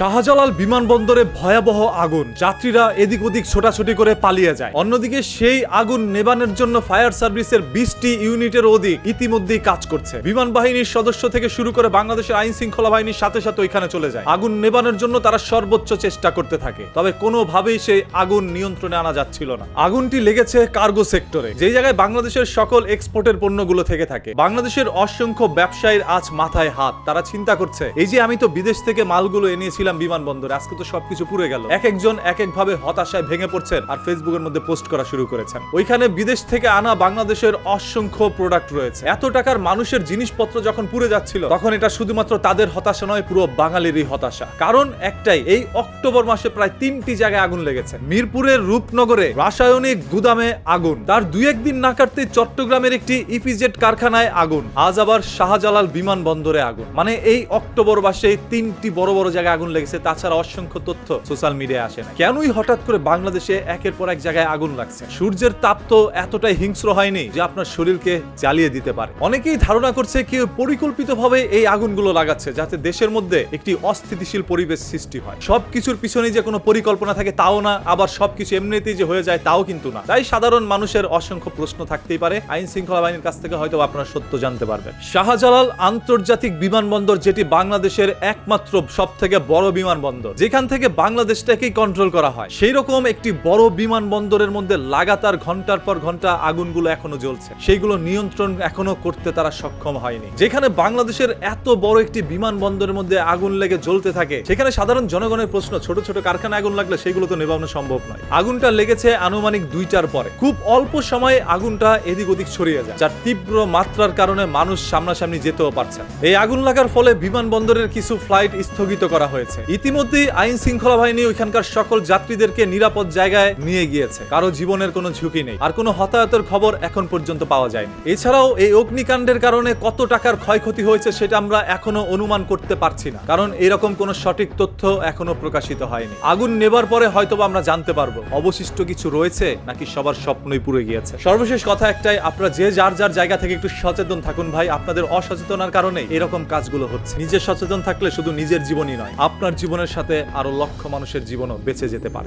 শাহজালাল বিমানবন্দরে ভয়াবহ আগুন। যাত্রীরা এদিক ওদিক ছোটাছুটি করে পালিয়ে যায়। অন্যদিকে সেই আগুন নেবানোর জন্য ফায়ার সার্ভিসের বিশটি ইউনিটের অধিক ইতিমধ্যেই কাজ করছে। বিমান বাহিনীর সদস্য থেকে শুরু করে বাংলাদেশের আইন শৃঙ্খলা বাহিনীর সাথে সাথে ওইখানে চলে যায়। আগুন নেবানোর জন্য তারা সর্বোচ্চ চেষ্টা করতে থাকে। তবে কোনোভাবেই সেই আগুন নিয়ন্ত্রণে আনা যাচ্ছিল না। আগুনটি লেগেছে কার্গো সেক্টরে, যেই জায়গায় বাংলাদেশের সকল এক্সপোর্টের পণ্যগুলো থেকে থাকে। বাংলাদেশের অসংখ্য ব্যবসায়ীর আজ মাথায় হাত। তারা চিন্তা করছে, এই যে আমি তো বিদেশ থেকে মালগুলো এনেছিলাম বিমানবন্দরে, আজকে তো সবকিছু পুড়ে গেল। এক একজন এক এক ভাবে হতাশায় ভেঙে পড়ছেন আর ফেসবুকের মধ্যে পোস্ট করা শুরু করেছেন। ওইখানে বিদেশ থেকে আনা বাংলাদেশের অসংখ্য প্রোডাক্ট রয়েছে। এত টাকার মানুষের জিনিসপত্র যখন পুড়ে যাচ্ছিল, তখন এটা শুধুমাত্র তাদের হতাশা নয়, পুরো বাঙালিরই হতাশা। কারণ একটাই, এই অক্টোবর মাসে প্রায় তিনটি জায়গায় আগুন লেগেছে। মিরপুরের রূপনগরে রাসায়নিক গুদামে আগুন। তার দুই একদিন না কাটতে চট্টগ্রামের একটি ইপিজেট কারখানায় আগুন। আজ আবার শাহজালাল বিমানবন্দরে আগুন। মানে এই অক্টোবর মাসে তিনটি বড় বড় জায়গায় আগুন লেগেছে, তাছাড়া অসংখ্য তথ্য সোশ্যাল মিডিয়ায় আসে না কেনই হঠাৎ করে বাংলাদেশে একের পর এক জায়গায় আগুন লাগছে? সূর্যের তাপ তো এতটাই হিংস্র হয়নি যে আপনার শরীরকে জ্বালিয়ে দিতে পারে। অনেকেই ধারণা করছে কেউ পরিকল্পিতভাবে এই আগুনগুলো লাগাচ্ছে, যাতে দেশের মধ্যে একটি অস্থিতিশীল পরিবেশ সৃষ্টি হয়। সবকিছুর পিছনে যে কোনো পরিকল্পনা থাকে তাও না, আবার সবকিছু এমনিতেই যে হয়ে যায় তাও কিন্তু না। তাই সাধারণ মানুষের অসংখ্য প্রশ্ন থাকতেই পারে। আইন শৃঙ্খলা বাহিনীর কাছ থেকে হয়তো আপনারা সত্য জানতে পারবেন। শাহজালাল আন্তর্জাতিক বিমানবন্দর যেটি বাংলাদেশের একমাত্র সব থেকে বড় বিমানবন্দর, যেখান থেকে বাংলাদেশটাকেই কন্ট্রোল করা হয়। সেই রকম একটি বড় বিমানবন্দরের মধ্যে লাগাতার ঘণ্টার পর ঘণ্টা আগুনগুলো এখনও জ্বলছে। সেইগুলো নিয়ন্ত্রণ এখনও করতে তারা সক্ষম হয়নি। যেখানে বাংলাদেশের এত বড় একটি বিমানবন্দরের মধ্যে আগুন লেগে জ্বলতে থাকে, সেখানে সাধারণ জনগণের প্রশ্ন, ছোট ছোট কারখানা আগুন লাগলে সেগুলো তো নেবানো সম্ভব নয়। আগুনটা লেগেছে আনুমানিক দুইটার পরে। খুব অল্প সময়ে আগুনটা এদিক ওদিক ছড়িয়ে যায়, যার তীব্র মাত্রার কারণে মানুষ সামনাসামনি যেতেও পারছে এই আগুন লাগার ফলে বিমানবন্দরের কিছু ফ্লাইট স্থগিত করা হয়েছে। ইতিমধ্যেই আইন শৃঙ্খলা বাহিনী ওইখানকার সকল যাত্রীদেরকে নিরাপদ জায়গায় নিয়ে গিয়েছে। কারও জীবনের কোনো ঝুঁকি নেই। আর কোনো হতাহতের খবর এখন পর্যন্ত পাওয়া যায়নি। এছাড়াও এই অগ্নিকাণ্ডের কারণে কত টাকার ক্ষয়ক্ষতি হয়েছে সেটা আমরা এখনও অনুমান করতে পারছি না। কারণ এরকম কোনো সঠিক তথ্য এখনও প্রকাশিত হয়নি। আগুন নেবার পরে হয়তোবা আমরা জানতে পারব, অবশিষ্ট কিছু রয়েছে নাকি সবার স্বপ্নই পুড়ে গিয়েছে। সর্বশেষ কথা একটাই, আপনারা যে যার যার জায়গা থেকে একটু সচেতন থাকুন ভাই, আপনাদের অসচেতনার কারণে এরকম কাজগুলো হচ্ছে। নিজে সচেতন থাকলে শুধু নিজের জীবনই নয়, আপনার জীবনের সাথে আরও লক্ষ মানুষের জীবনও বেঁচে যেতে পারে।